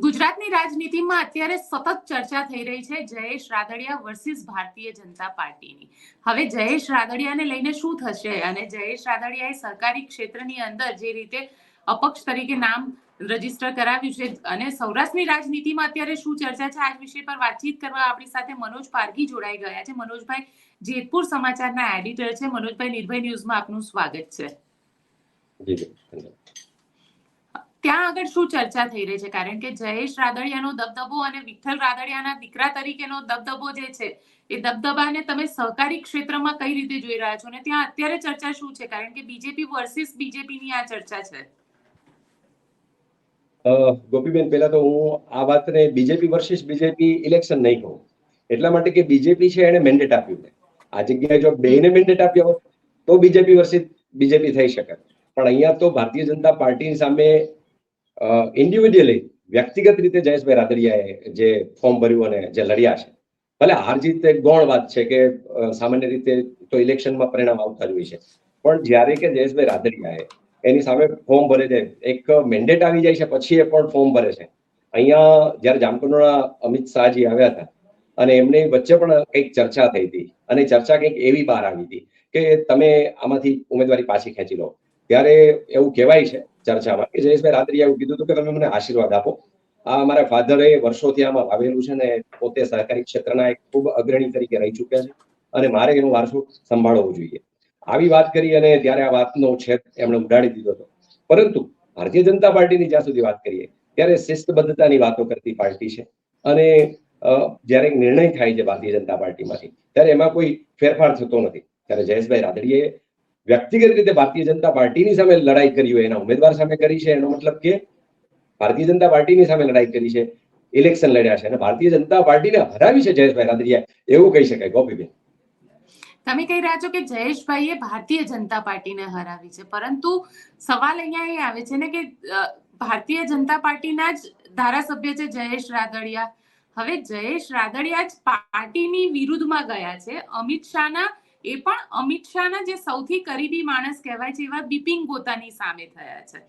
ગુજરાતની રાજનીતિમાં અત્યારે સતત ચર્ચા થઈ રહી છે જયેશ રાદડિયા વર્સિસ ભારતીય જનતા પાર્ટીની. હવે જયેશ રાદડિયાને લઈને શું થશે અને જયેશ રાદડિયાએ સરકારી ક્ષેત્રની અંદર જે રીતે અપક્ષ તરીકે નામ રજિસ્ટર કરાવ્યું છે અને સૌરાષ્ટ્રની રાજનીતિમાં અત્યારે શું ચર્ચા છે આ વિષય પર વાતચીત કરવા આપણી સાથે મનોજ પારઘી જોડાઈ ગયા છે. મનોજભાઈ, જેતપુર સમાચારના એડિટર છે. મનોજભાઈ, નિર્ભય ન્યૂઝમાં આપનું સ્વાગત છે. ત્યાં આગળ શું ચર્ચા થઈ રહી છે? કારણ કે જયેશ રાદડિયાનો દબદબો અને વિઠ્ઠલ રાદડિયાના દીકરા તરીકેનો દબદબો જે છે, એ દબદબાને તમે સહકારી ક્ષેત્રમાં કઈ રીતે જોઈ રહ્યા છો? અને ત્યાં અત્યારે ચર્ચા શું છે? કારણ કે બીજેપી વર્સિસ બીજેપીની આ ચર્ચા છે. ગોપીબેન, પહેલા તો હું આ વાતને બીજેપી વર્સિસ બીજેપી ઇલેક્શન નહીં કહું. એટલા માટે કે બીજેપી છે એને મેન્ડેટ આપ્યું છે. આ જગ્યાએ જો બેને મેન્ડેટ આપ્યો તો બીજેપી વર્સિસ બીજેપી થઈ શકે. પણ અહીંયા તો ભારતીય જનતા પાર્ટીની સામે ઇન્ડિવિડ્યુઅલી વ્યક્તિગત રીતે જયેશભાઈ રાદડિયાએ જે ફોર્મ ભર્યું અને જે લડ્યા છે, ભલે હાર જીત એક ગૌણ વાત છે કે સામાન્ય રીતે તો ઇલેક્શનમાં પરિણામ આવતા જ હોય છે. પણ જ્યારે કે જયેશભાઈ રાદડિયાએ એની સામે ફોર્મ ભરે છે, એક મેન્ડેટ આવી જાય છે, પછી એ પણ ફોર્મ ભરે છે. અહીંયા જ્યારે જામકુંડોના અમિત શાહજી આવ્યા હતા, અને એમની વચ્ચે પણ કંઈક ચર્ચા થઈ હતી, અને ચર્ચા કંઈક એવી બહાર આવી હતી કે તમે આમાંથી ઉમેદવારી પાછી ખેંચી લો. ત્યારે એવું કહેવાય છે ચર્ચામાં કે જયેશભાઈ, રાત્રિ એવું કીધું હતું કે તમે મને આશીર્વાદ આપો. આ અમારા ફાધરે વર્ષોથી આમાં વાવેલું છે ને પોતે સહકારી ક્ષેત્રના એક ખૂબ અગ્રણી તરીકે રહી ચૂક્યા છે અને મારે એનો વારસો સંભાળવો જોઈએ. આવી વાત કરી અને ત્યારે આ વાતનો છેદ એમણે ઉડાડી દીધો હતો. પરંતુ ભારતીય જનતા પાર્ટીની જ્યાં સુધી વાત કરીએ, ત્યારે શિસ્તબદ્ધતાની વાતો કરતી પાર્ટી છે અને જ્યારે નિર્ણય થાય છે ભારતીય જનતા પાર્ટીમાંથી, ત્યારે એમાં કોઈ ફેરફાર થતો નથી. ત્યારે જયેશભાઈ રાદડીએ વ્યક્તિગત રીતે ભારતીય જનતા પાર્ટીની સામે લડાઈ કરી હોય એના ઉમેદવાર સામે કરી છે, એનો મતલબ કે ભારતીય જનતા પાર્ટીની સામે લડાઈ કરી છે ઇલેક્શન લડ્યા છે અને ભારતીય જનતા પાર્ટીને હરાવી છે જયેશભાઈ રાદડિયા, એવું કહી શકાય. ગોપીબેન તમે કહી રહ્યા છો કે જયેશભાઈએ ભારતીય જનતા પાર્ટીને હરાવી છે, પરંતુ સવાલ અહીંયા એ આવે છે ને કે ભારતીય જનતા પાર્ટીના જ ધારાસભ્ય છે જયેશ રાદડિયા. હવે જયેશ રાદડિયા જ પાર્ટીની વિરુદ્ધમાં ગયા છે. અમિત શાહના એ પણ અમિત શાહના જે સૌથી કરીબી માણસ કહેવાય છે એવા બિપિન ગોતાની સામે થયા છે.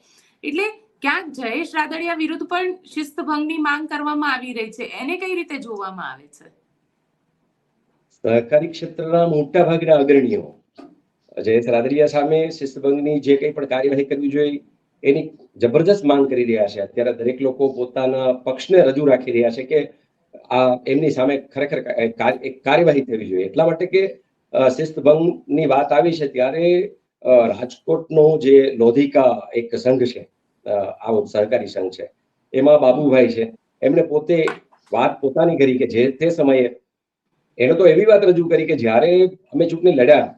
એટલે ક્યાંક જયેશ રાદડિયા વિરુદ્ધ પણ શિસ્તભંગની માંગ કરવામાં આવી રહી છે. એને કઈ રીતે જોવામાં આવે છે? સહકારી ક્ષેત્રના મોટા ભાગના અગ્રણીઓ જયેશ રાદડિયા સામે શિસ્તભંગની જે કંઈ પણ કાર્યવાહી કરવી જોઈએ એની જબરજસ્ત માંગ કરી રહ્યા છે. અત્યારે દરેક લોકો પોતાના પક્ષને રજૂ રાખી રહ્યા છે કે આ એમની સામે ખરેખર કાર્યવાહી થવી જોઈએ. એટલા માટે કે શિસ્તભંગની વાત આવી છે ત્યારે રાજકોટનો જે લોધિકા એક સંઘ છે આવો સહકારી સંઘ છે, એમાં બાબુભાઈ છે. એમણે પોતે વાત પોતાની કરી કે જે તે સમયે એને તો એવી વાત રજૂ કરી કે જ્યારે અમે ચૂંટણી લડ્યા,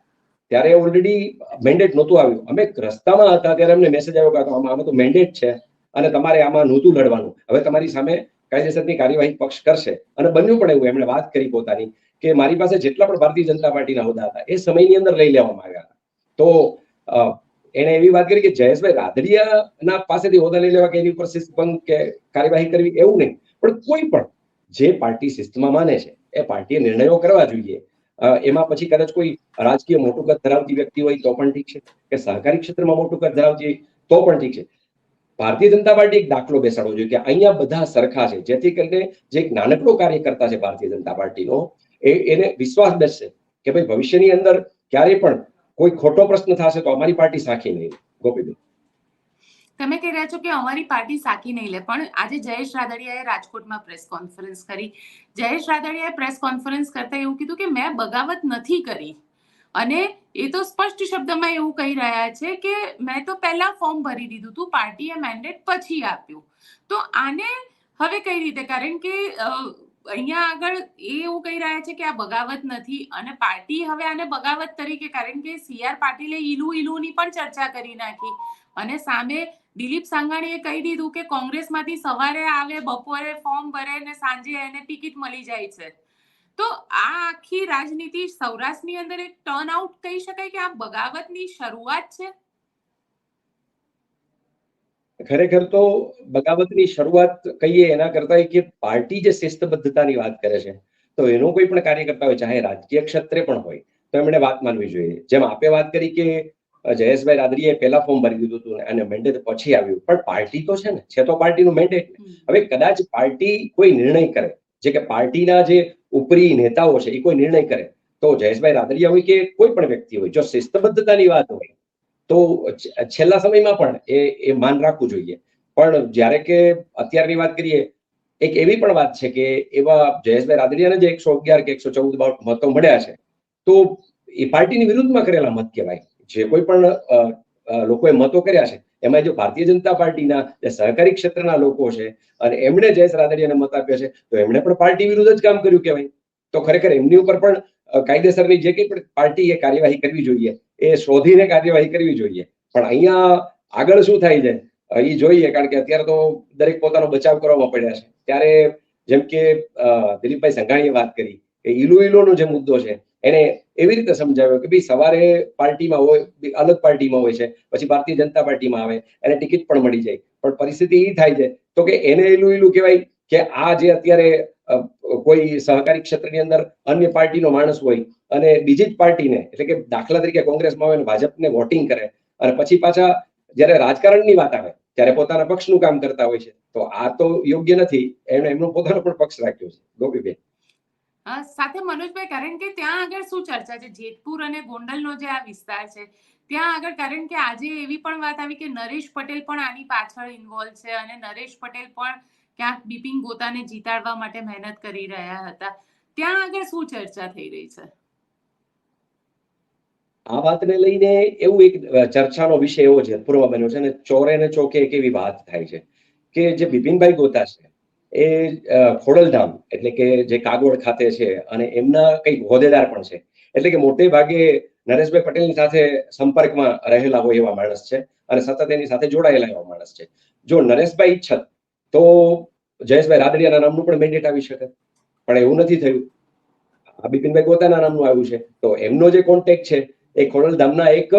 ત્યારે ઓલરેડી મેન્ડેટ નહોતું આવ્યું. અમે રસ્તામાં હતા ત્યારે અમને મેસેજ આવ્યો કે આમાં આમાં તો મેન્ડેટ છે અને તમારે આમાં નહોતું લડવાનું. હવે તમારી સામે કાયદેસરની કાર્યવાહી પક્ષ કરશે. અને બન્યું પણ એવું, એમણે વાત કરી પોતાની. કે મારી પાસે જેટલા પણ ભારતીય જનતા પાર્ટીના હોદ્દા હતા, એ સમયની અંદર લઈ લેવામાં આવ્યા હતા. તો એને એવી વાત કરી કે જયેશભાઈ રાદડિયાના પાસેથી હોદ્દા લઈ લેવા કે એની ઉપર શિસ્તભંગ કે કાર્યવાહી કરવી એવું નહીં. પણ કોઈ પણ જે પાર્ટી શિસ્તમાં માને છે, એ પાર્ટીએ નિર્ણયો કરવા જોઈએ. એમાં પછી કદાચ કોઈ રાજકીય મોટું કદ ધરાવતી વ્યક્તિ હોય તો પણ ઠીક છે. કે સહકારી ક્ષેત્રમાં મોટું કદ ધરાવતી હોય તો પણ ઠીક છે. ભારતીય જનતા પાર્ટી એક દાખલો બેસાડવો જોઈએ કે અહીંયા બધા સરખા છે. જેથી કરીને જે એક નાનકડો કાર્યકર્તા છે ભારતીય જનતા પાર્ટીનો એને વિશ્વાસ બેસશે કે ભાઈ ભવિષ્યની અંદર ક્યારેય પણ કોઈ ખોટો પ્રશ્ન થશે તો અમારી પાર્ટી સાખી નહીં ગોપીબેન. તમે કહી રહ્યા છો કે અમારી પાર્ટી સાકી નહીં લે, પણ આજે જયેશ રાદડિયાએ રાજકોટમાં પ્રેસ કોન્ફરન્સ કરી. જયેશ રાદડિયાએ પ્રેસ કોન્ફરન્સ કરતા એવું કીધું કે મેં બગાવત નથી કરી. અને એ તો સ્પષ્ટ શબ્દમાં એવું કહી રહ્યા છે કે મેં તો પહેલા ફોર્મ ભરી દીધું હતું પાર્ટીએ મેન્ડેટ પછી આપ્યું. તો આને હવે કઈ રીતે? કારણ કે અહીંયા આગળ એ એવું કહી રહ્યા છે કે આ બગાવત નથી અને પાર્ટી હવે આને બગાવત તરીકે કારણ કે સીઆર પાટીલે ઈલુ ઈલુની પણ ચર્ચા કરી નાખી. અને સામે દિલીપ સાંગાણીએ કહી દીધું કે કોંગ્રેસમાંથી સવારે આવે, બપોરે ફોર્મ ભરે ને સાંજે એને ટિકિટ મળી જાય છે. તો આ આખી રાજનીતિ સૌરાષ્ટ્રની અંદર એક ટર્ન આઉટ કહી શકાય કે આ બગાવતની શરૂઆત છે? ખરેખર તો બગાવતની શરૂઆત કહીએ એના કરતા કે પાર્ટી જે શિસ્તબદ્ધતાની વાત કરે છે તો એનો કોઈ પણ કાર્યકર્તા હોય ચાહે રાજકીય ક્ષેત્રે પણ હોય તો એમણે વાત માનવી જોઈએ. જેમ આપે વાત કરી કે જયેશભાઈ રાદરીએ પહેલા ફોર્મ ભરી દીધું હતું અને મેન્ડેટ પછી આવ્યું. પણ પાર્ટી તો છે ને છે તો પાર્ટીનું મેન્ડેટ હવે કદાચ પાર્ટી કોઈ નિર્ણય કરે જે કે પાર્ટીના જે ઉપરી નેતાઓ છે એ કોઈ નિર્ણય કરે તો જયેશભાઈ રાદરિયા હોય કે કોઈ પણ વ્યક્તિ હોય જો શિસ્તબદ્ધતાની વાત હોય તો છેલ્લા સમયમાં પણ એ એ માન રાખવું જોઈએ. પણ જ્યારે કે અત્યારની વાત કરીએ, એક એવી પણ વાત છે કે એવા જયેશભાઈ રાદડિયાને જે એકસો અગિયાર કે એકસો ચૌદ મતો મળ્યા છે, તો એ પાર્ટીની વિરુદ્ધમાં કરેલા મત કહેવાય. જે કોઈ પણ લોકોએ મતો કર્યા છે, એમાં જો ભારતીય જનતા પાર્ટીના જે સહકારી ક્ષેત્રના લોકો છે અને એમણે જયેશ રાદડિયાને મત આપ્યો છે, તો એમણે પણ પાર્ટી વિરુદ્ધ જ કામ કર્યું કહેવાય. તો ખરેખર એમની ઉપર પણ કાયદેસરની જે કંઈ પણ પાર્ટીએ કાર્યવાહી કરવી જોઈએ એ શોધીને કાર્યવાહી કરવી જોઈએ. પણ અહીંયા આગળ શું થાય છે? એ જોઈએ, કારણ કે અત્યારે તો દરેક પોતાનો બચાવ કરવામાં પડ્યા છે. ત્યારે જેમ કે દિલીપભાઈ સંઘાણીએ વાત કરી કે ઈલો ઈલોનો જે મુદ્દો છે, એને એવી રીતે સમજાવ્યો કે ભાઈ સવારે પાર્ટીમાં હોય અલગ પાર્ટીમાં હોય છે, પછી ભારતીય જનતા પાર્ટીમાં આવે, એને ટિકિટ પણ મળી જાય. પણ પરિસ્થિતિ એ થાય છે, તો કે એને ઈલું ઈલું કહેવાય કે આ જે અત્યારે કોઈ સહકારી ક્ષેત્રની અંદર અન્ય પાર્ટીનો માણસ હોય અને બીજી જ પાર્ટીને, એટલે કે દાખલા તરીકે કોંગ્રેસમાં આવે ભાજપને વોટિંગ કરે અને પછી પાછા જ્યારે રાજકારણની વાત આવે, ત્યારે પોતાના પક્ષનું કામ કરતા હોય છે, તો આ તો યોગ્ય નથી. એમણે એમનો પોતાનો પણ પક્ષ રાખ્યો છે. ગોપીબેન. સાથે મનોજભાઈ, કારણ કે ત્યાં આગળ શું ચર્ચા છે? જેતપુર અને ગોંડલનો જે આ વિસ્તાર છે, ત્યાં આગળ કારણ કે આજે એવી પણ વાત આવી કે નરેશ પટેલ પણ આની પાછળ ઇન્વોલ્વ છે અને નરેશ પટેલ પણ ક્યાંક બિપિન ગોતાને જીતાડવા માટે મહેનત કરી રહ્યા હતા. ત્યાં આગળ શું ચર્ચા થઈ રહી છે? આ વાતને લઈને એવું એક ચર્ચાનો વિષય એવો છે, પૂર્વ બન્યો છે અને ચોરે ને ચોકે એક એવી વાત થાય છે કે જે બિપિનભાઈ ગોતા છે, એ ખોડલધામ એટલે કે જે કાગોળ ખાતે છે અને એમના કંઈક હોદ્દેદાર પણ છે. એટલે કે મોટે ભાગે નરેશભાઈ પટેલની સાથે સંપર્કમાં રહેલા હોય એવા માણસ છે અને સતત એની સાથે જોડાયેલા એવા માણસ છે. જો નરેશભાઈ ઈચ્છત તો જયેશભાઈ રાદડિયાના નામનું પણ મેન્ડેટ આવી શકે. પણ એવું નથી થયું. આ બિપિનભાઈ ગોતાના નામનું આવ્યું છે. તો એમનો જે કોન્ટેક્ટ છે, એ ખોડલધામના એક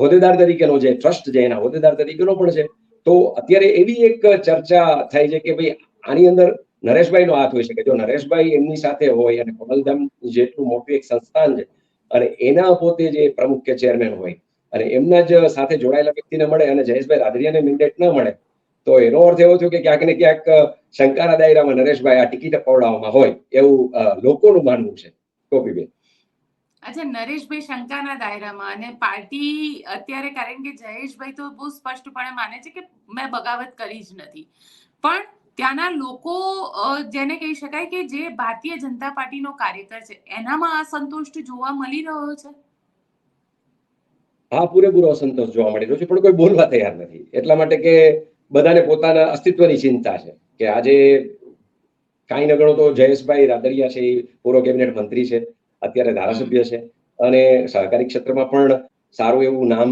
હોદ્દેદાર તરીકેનો જે ટ્રસ્ટ છે, એના હોદ્દેદાર તરીકેનો પણ છે. તો અત્યારે એવી એક ચર્ચા થાય છે કે ભાઈ, આની અંદર નરેશભાઈનો હાથ હોય છે કે જો નરેશભાઈ એમની સાથે હોય અને ખોડલધામ જેટલું મોટું એક સંસ્થાન છે, અને એના પોતે જે પ્રમુખ કે ચેરમેન હોય, અને એમના જ સાથે જોડાયેલા વ્યક્તિને મળે અને જયેશભાઈ રાદડિયાને મેન્ડેટ ન મળે તો એનો અર્થ એવો થયો કે ક્યાંક ને ક્યાંક શંકાના દાયરામાં નરેશભાઈ આ ટિકિટ અપાવડાવવામાં હોય એવું લોકોનું માનવું છે. ટોપીબેન અચ્છા નરેશભાઈ શંકાના દાયરામાં અને પાર્ટી અત્યારે કારણ કે જયેશભાઈ તો બહુ સ્પષ્ટપણે માને છે કે મેં બગાવત કરી જ નથી. પણ ત્યાંના લોકો જેને કહી શકાય કે જે ભારતીય જનતા પાર્ટીનો કાર્યકર છે એનામાં અસંતોષ જોવા મળી રહ્યો છે? હા પૂરેપૂરો અસંતોષ જોવા મળી રહ્યો છે પણ કોઈ બોલવા તૈયાર નથી. એટલા માટે કે બધાને પોતાના અસ્તિત્વની ચિંતા છે કે આજે કાંઈ ન ગણો તો જયેશભાઈ રાદડિયા છે, એ પૂર્વ કેબિનેટ મંત્રી છે, અત્યારે ધારાસભ્ય છે અને સહકારી ક્ષેત્રમાં પણ સારું એવું નામ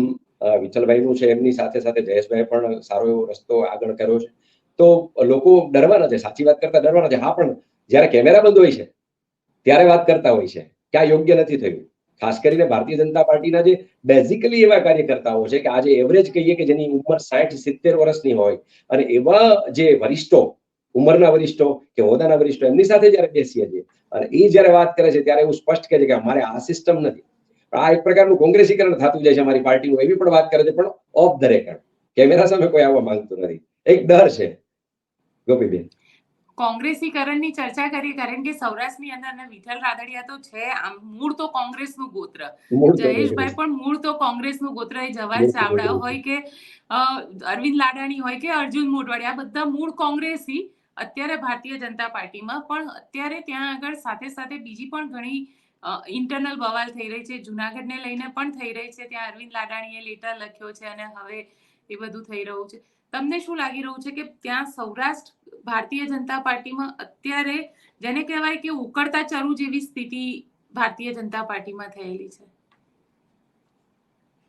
વિઠ્ઠલભાઈનું છે, એમની સાથે સાથે જયેશભાઈ પણ સારો એવો રસ્તો આગળ કર્યો છે. તો લોકો ડરવાના છે, સાચી વાત કરતા ડરવાના છે. હા, પણ જ્યારે કેમેરા બંધ હોય છે, ત્યારે વાત કરતા હોય છે કે આ યોગ્ય નથી થયું. ખાસ કરીને ભારતીય જનતા પાર્ટીના જે બેઝિકલી એવા કાર્યકર્તાઓ છે કે આજે એવરેજ કહીએ કે જેની ઉંમર સાઠ સિત્તેર વર્ષની હોય અને એવા જે વરિષ્ઠો, ઉંમરના વરિષ્ઠો કે હોદાના વરિષ્ઠો એમની સાથે જ્યારે બેસીએ છીએ અને એ જ્યારે વાત કરે છે ત્યારે એવું સ્પષ્ટ કહે છે કે અમારે આ સિસ્ટમ નથી. આ એક પ્રકારનું કોંગ્રેસીકરણ થતું જાય છે અમારી પાર્ટીનું, એવી પણ વાત કરે છે, પણ ઓફ ધ રેકર્ડ કેમેરા સામે કોઈ આવવા માંગતું નથી. એક ડર છે ગોપીબેન. કોંગ્રેસીકરણની ચર્ચા કરીએ કારણ કે સૌરાષ્ટ્રની અંદર અને વિઠ્ઠલ રાદડિયા તો છે આમ મૂળ તો કોંગ્રેસનું ગોત્ર. જયેશભાઈ પણ મૂળ તો કોંગ્રેસનું ગોત્ર એ જવાહર ચાવડા હોય કે અરવિંદ લાડાણી હોય કે અર્જુન મોઢવાડિયા આ બધા મૂળ કોંગ્રેસી અત્યારે ભારતીય જનતા પાર્ટીમાં પણ અત્યારે ત્યાં આગળ સાથે સાથે બીજી પણ ઘણી ઇન્ટરનલ બવાલ થઈ રહી છે. જુનાગઢને લઈને પણ થઈ રહી છે. ત્યાં અરવિંદ લાડાણીએ લેટર લખ્યો છે અને હવે એ બધું થઈ રહ્યું છે. તમને શું લાગી રહ્યું છે કે ત્યાં સૌરાષ્ટ્ર ભારતીય જનતા પાર્ટીમાં અત્યારે જેને કહેવાય કે ઉકળતા ચરુ જેવી સ્થિતિ ભારતીય જનતા પાર્ટીમાં થયેલી છે.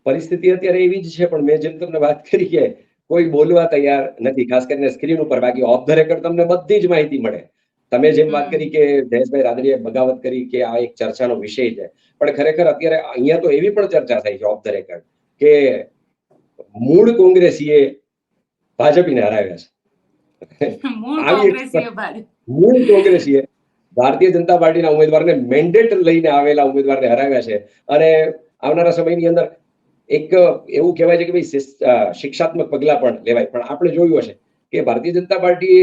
પરિસ્થિતિ અત્યારે એવી જ છે પણ મેં જેમ તમને વાત કરી કે કોઈ બોલવા તૈયાર નથી. ખાસ કરીને સ્ક્રીન ઉપર બાકી ઓફ ધ રેકર્ડ તમને બધી જ માહિતી મળે. તમે જેમ વાત કરી કે જયેશભાઈ રાદડીએ બગાવત કરી કે આ એક ચર્ચાનો વિષય છે. પણ ખરેખર અત્યારે અહીંયા તો એવી પણ ચર્ચા થઈ છે ઓફ ધ રેકર્ડ કે મૂળ કોંગ્રેસીએ ભાજપીને હરાવ્યા છે. મૂળ કોંગ્રેસીએ ભારતીય જનતા પાર્ટીના ઉમેદવારને મેન્ડેટ લઈને આવેલા ઉમેદવારને હરાવ્યા છે. અને આવનારા સમયની અંદર એક એવું કહેવાય છે કે ભાઈ શિક્ષાત્મક પગલા પણ લેવાય. પણ આપણે જોયું હશે કે ભારતીય જનતા પાર્ટી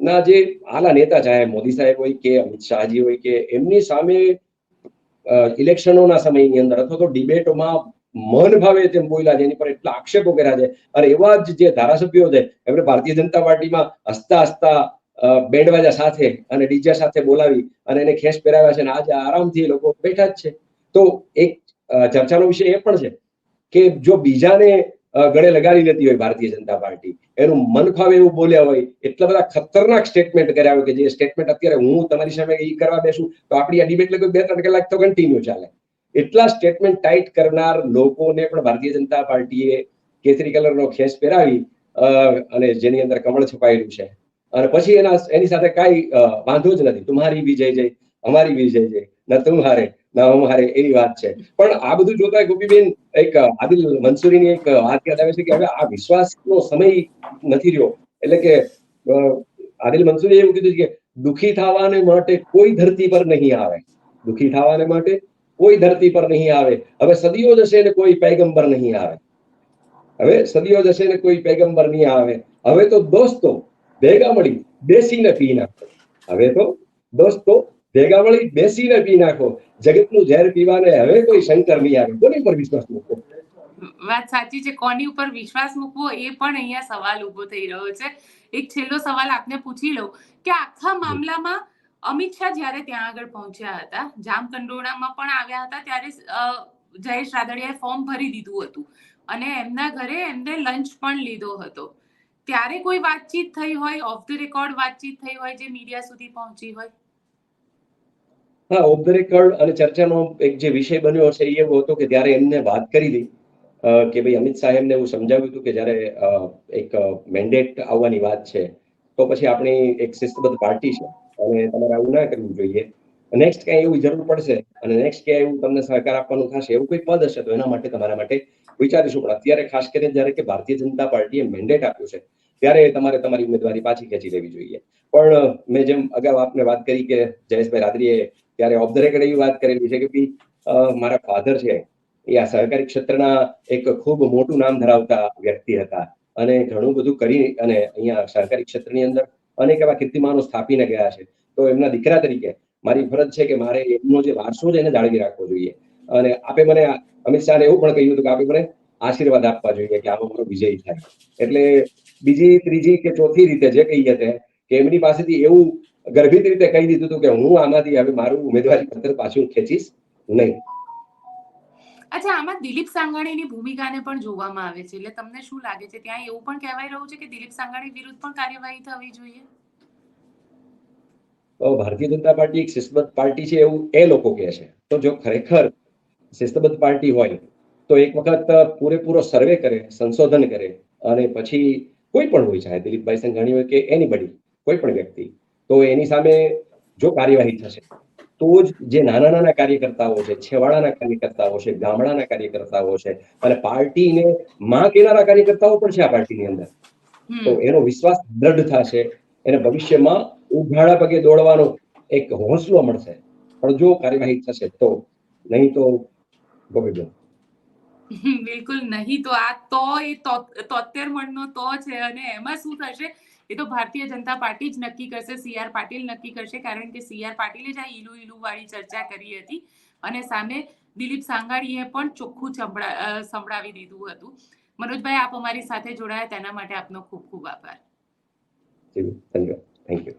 ના જે આલા નેતા ચાહે મોદી સાહેબ હોય કે અમિત શાહજી હોય કે એમની સામે ઇલેક્શનોના સમયની અંદર અથવા તો ડિબેટોમાં મન ભાવે તેમ બોલ્યા છે, એની પર એટલા આક્ષેપો કર્યા છે. અને એવા જ જે ધારાસભ્યો છે એમણે ભારતીય જનતા પાર્ટીમાં હસતા હસતા બેન્ડવાજા સાથે અને ડીજે સાથે બોલાવી અને એને ખેસ પહેરાવ્યા છે અને આજે આરામથી એ લોકો બેઠા જ છે. તો એક ચર્ચાનો વિષય એ પણ છે કે જો બીજાને ગળે લગાડી લેતી હોય ભારતીય જનતા પાર્ટી, એનું મન ફાવે એવું બોલ્યા હોય, એટલા બધા ખતરનાક સ્ટેટમેન્ટ કર્યા હોય કે જે સ્ટેટમેન્ટ અત્યારે હું તમારી સામે ઈ કરવા બેસું, તો આપણી આ ડિબેટ લગભગ બે ત્રણ કલાક તો કન્ટિન્યુ ચાલે. એટલા સ્ટેટમેન્ટ ટાઈટ કરનાર લોકોને પણ ભારતીય જનતા પાર્ટીએ કેસરી કલરનો ખેસ પહેરાવી અને જેની અંદર કમળ છપાયેલું છે. અને પછી એના, એની સાથે કાંઈ વાંધો જ નથી. તુમ્હારી વિજય જય અમારી વિજય જય ન તું હારે ના હું હારે એવી વાત છે. પણ આ બધું જોતા ગોપીબેન એક આદિલ મંસૂરીની એક વાત યાદ આવે છે કે હવે આ વિશ્વાસનો સમય નથી રહ્યો. એટલે કે આદિલ મંસૂરીએ એવું કીધું છે કે, દુખી થવાને માટે કોઈ ધરતી પર નહીં આવે. દુખી થવાને માટે કોઈ ધરતી પર નહીં આવે. હવે સદીઓ જશે ને કોઈ પૈગંબર નહીં આવે. હવે સદીઓ જશે ને કોઈ પૈગંબર નહીં આવે. હવે તો દોસ્તો ભેગા મળી બેસીને પી નાખો. હવે તો દોસ્તો ભેગા મળી બેસીને પી નાખો. જગતનું ઝેર પીવાને હવે કોઈ શંકર નહીં આવે. કોની પર વિશ્વાસ મૂકો વાત સાચી છે. કોની ઉપર વિશ્વાસ મૂકવો એ પણ અહીંયા સવાલ ઊભો થઈ રહ્યો છે. એક છેલ્લો સવાલ આપને પૂછી લઉં કે આખા મામલામાં અમિત શાહ જ્યારે ત્યાં આગળ પહોંચ્યા હતા જામકંડોળામાં પણ આવ્યા હતા, ત્યારે જયેશ રાદડિયાએ ફોર્મ ભરી દીધું હતું અને એમના ઘરે એમને લંચ પણ લીધો હતો. ત્યારે કોઈ વાતચીત થઈ હોય ઓફ ધ રેકોર્ડ વાતચીત થઈ હોય, જે મીડિયા સુધી પહોંચી હોય? હા ઓફ ધ રેકોર્ડ અને ચર્ચાનો એક જે વિષય બન્યો છે, એ એવો હતો કે ત્યારે એમને વાત કરી હતી કે ભાઈ અમિત શાહ એમને એવું સમજાવ્યું હતું કે જ્યારે એક મેન્ડેટ આવવાની વાત છે, તો પછી આપણી એક શિસ્તબદ્ધ પાર્ટી છે. અને તમારે આવું ના કરવું જોઈએ. નેક્સ્ટ ક્યાંય એવી જરૂર પડશે અને નેક્સ્ટ ક્યાંય એવું તમને સહકાર આપવાનું થશે એવું કોઈ પદ હશે તો એના માટે તમારા માટે વિચારીશું. પણ અત્યારે ખાસ કરીને જ્યારે કે ભારતીય જનતા પાર્ટીએ મેન્ડેટ આપ્યું છે, ત્યારે તમારે તમારી ઉમેદવારી પાછી ખેંચી લેવી જોઈએ. પણ મેં જેમ અગાઉ આપને વાત કરી કે જયેશભાઈ રાત્રીએ ત્યારે ઓફ ધ રેકર્ડ એવી વાત કરેલી છે કે મારા ફાધર છે, એ આ સહકારી ક્ષેત્રના એક ખૂબ મોટું નામ ધરાવતા વ્યક્તિ હતા. અને ઘણું બધું કરી અને અહીંયા સહકારી ક્ષેત્રની અંદર અનેક એવા કીર્તિમાનો સ્થાપીને ગયા છે. તો એમના દીકરા તરીકે મારી ફરજ છે કે મારે એમનો જે વારસો છે એને જાળવી રાખવો જોઈએ. અને આપે મને અમિત શાહને એવું પણ કહ્યું હતું કે આપે મને આશીર્વાદ આપવા જોઈએ કે આમાં મારો વિજય થાય. એટલે બીજી, ત્રીજી કે ચોથી રીતે જે કહીએ તે કે એમની પાસેથી એવું ગર્ભિત રીતે કહી દીધું હતું કે હું આમાંથી હવે મારું ઉમેદવારી પત્ર પાછું ખેંચીશ નહીં. અચ્છા, આમાં દિલીપ સાંગાણીની ભૂમિકાને પણ જોવામાં આવે છે. એટલે તમને શું લાગે છે? ત્યાં એવું પણ કહેવાય રહ્યું છે કે દિલીપ સાંઘાણી વિરુદ્ધ પણ કાર્યવાહી થવી જોઈએ? ભારતીય જનતા પાર્ટી એક શિસ્તબદ્ધ પાર્ટી છે એવું એ લોકો કહે છે. તો જો ખરેખર શિસ્તબદ્ધ પાર્ટી હોય, તો એક વખત પૂરેપૂરો સર્વે કરે, સંશોધન કરે અને પછી કોઈ પણ હોય, ચાહે દિલીપભાઈ સંઘાણી હોય કે એની બડી કોઈ પણ વ્યક્તિ, તો એની સામે જો કાર્યવાહી થશે તો જ જે નાના નાના કાર્યકર્તાઓ છે છેવાડાના કાર્યકર્તાઓ છે ગામડાના કાર્યકર્તાઓ છે અને પાર્ટીને માં કેનારા કાર્યકર્તાઓ પણ છે આ પાર્ટીની અંદર. તો એનો વિશ્વાસ દ્રઢ થશે એને ભવિષ્યમાં ઉઘાડા પગે દોડવાનો એક હોંસલો મળશે. પણ જો કાર્યવાહી થશે તો નહીં તો ગોવિંદ બિલકુલ નહીં તો આ તો એ તો- તોતેર મણનો તો છે અને એમાં શું થશે? એ તો ભારતીય જનતા પાર્ટી જ નક્કી કરશે સી આર પાટીલ નક્કી કરશે, કારણ કે સી આર પાટીલે જ આ ઈલુ ઈલુ વાળી ચર્ચા કરી હતી અને સામે દિલીપ સાંઘાણીએ પણ ચોખ્ખું સંભળાવી દીધું હતું. મનોજભાઈ, આપ અમારી સાથે જોડાયા, તેના માટે આપનો ખૂબ ખૂબ આભાર. ધન્યવાદ. Thank you